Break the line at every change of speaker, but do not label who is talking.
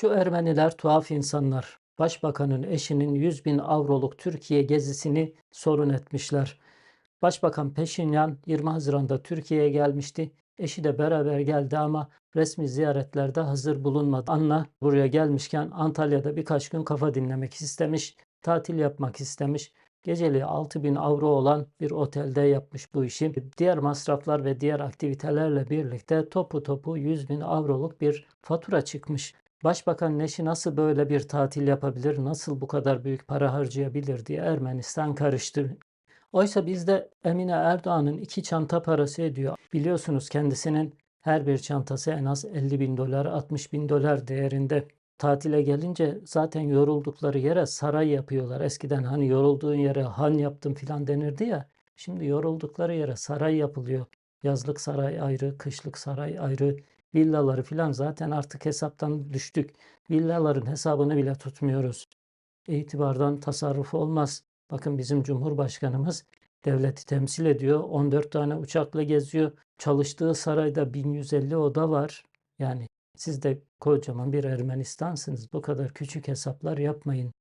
Şu Ermeniler tuhaf insanlar. Başbakanın eşinin 100 bin avroluk Türkiye gezisini sorun etmişler. Başbakan Peşinyan 20 Haziran'da Türkiye'ye gelmişti. Eşi de beraber geldi ama resmi ziyaretlerde hazır bulunmadı. Anna buraya gelmişken Antalya'da birkaç gün kafa dinlemek istemiş, tatil yapmak istemiş. Geceliği 6 bin avro olan bir otelde yapmış bu işi. Diğer masraflar ve diğer aktivitelerle birlikte topu topu 100 bin avroluk bir fatura çıkmış. Başbakan eşi nasıl böyle bir tatil yapabilir, nasıl bu kadar büyük para harcayabilir diye Ermenistan karıştı. Oysa bizde Emine Erdoğan'ın iki çanta parası ediyor. Biliyorsunuz kendisinin her bir çantası en az 50 bin dolar, 60 bin dolar değerinde. Tatile gelince zaten yoruldukları yere saray yapıyorlar. Eskiden hani yorulduğun yere han yaptım filan denirdi ya. Şimdi yoruldukları yere saray yapılıyor. Yazlık saray ayrı, kışlık saray ayrı. Villaları filan zaten artık hesaptan düştük. Villaların hesabını bile tutmuyoruz. İtibardan tasarruf olmaz. Bakın bizim Cumhurbaşkanımız devleti temsil ediyor. 14 tane uçakla geziyor. Çalıştığı sarayda 1150 oda var. Yani siz de kocaman bir Ermenistansınız. Bu kadar küçük hesaplar yapmayın.